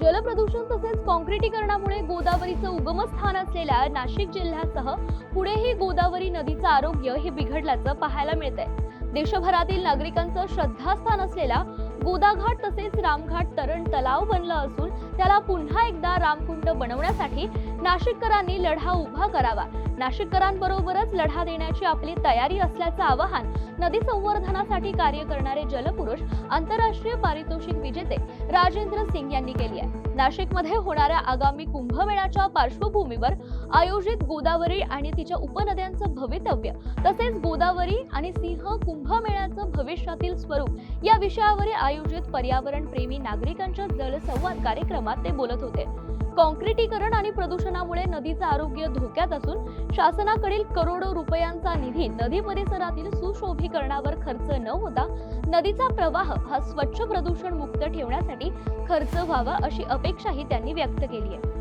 जलप्रदूषण तसेच काँक्रिटीकरणामुळे गोदावरीचं उगमस्थान असलेल्या नाशिक जिल्ह्यासह पुढेही गोदावरी नदीचं आरोग्य हे बिघडल्याचं पाहायला मिळतंय. देशभरातील नागरिकांचं श्रद्धास्थान असलेला गोदाघाट तसेच रामघाट तरण तलाव बनला असून त्याला पुन्हा एकदा रामकुंड बनवण्यासाठी नाशिककरांनी लढा उभा करावा. नाशिककरांबरोबरच लढा देण्याची आपली तयारी असल्याचं आवाहन नदी संवर्धनासाठी कार्य करणारे जलपुरुष आंतरराष्ट्रीय पारितोषिक विजेते राजेंद्र सिंग यांनी केली आहे. नाशिकमध्ये होणाऱ्या आगामी कुंभमेळ्याच्या पार्श्वभूमीवर आयोजित गोदावरी आणि तिच्या उपनद्यांचं भवितव्य तसेच गोदावरी आणि सिंह कुंभमेळ्याचं भविष्यातील स्वरूप या विषयावर आयोजित पर्यावरण प्रेमी नागरिकांच्या जलसंवाद कार्यक्रमात ते बोलत होते. कॉन्क्रिटीकरण आणि प्रदूषणामुळे नदीचं आरोग्य धोक्यात असून शासनाकडील करोडो रुपयांचा निधी नदी परिसरातील सुशोभीकरणावर खर्च न होता नदीचा प्रवाह हा स्वच्छ प्रदूषण मुक्त ठेवण्यासाठी खर्च व्हावा अशी अपेक्षाही त्यांनी व्यक्त केली आहे.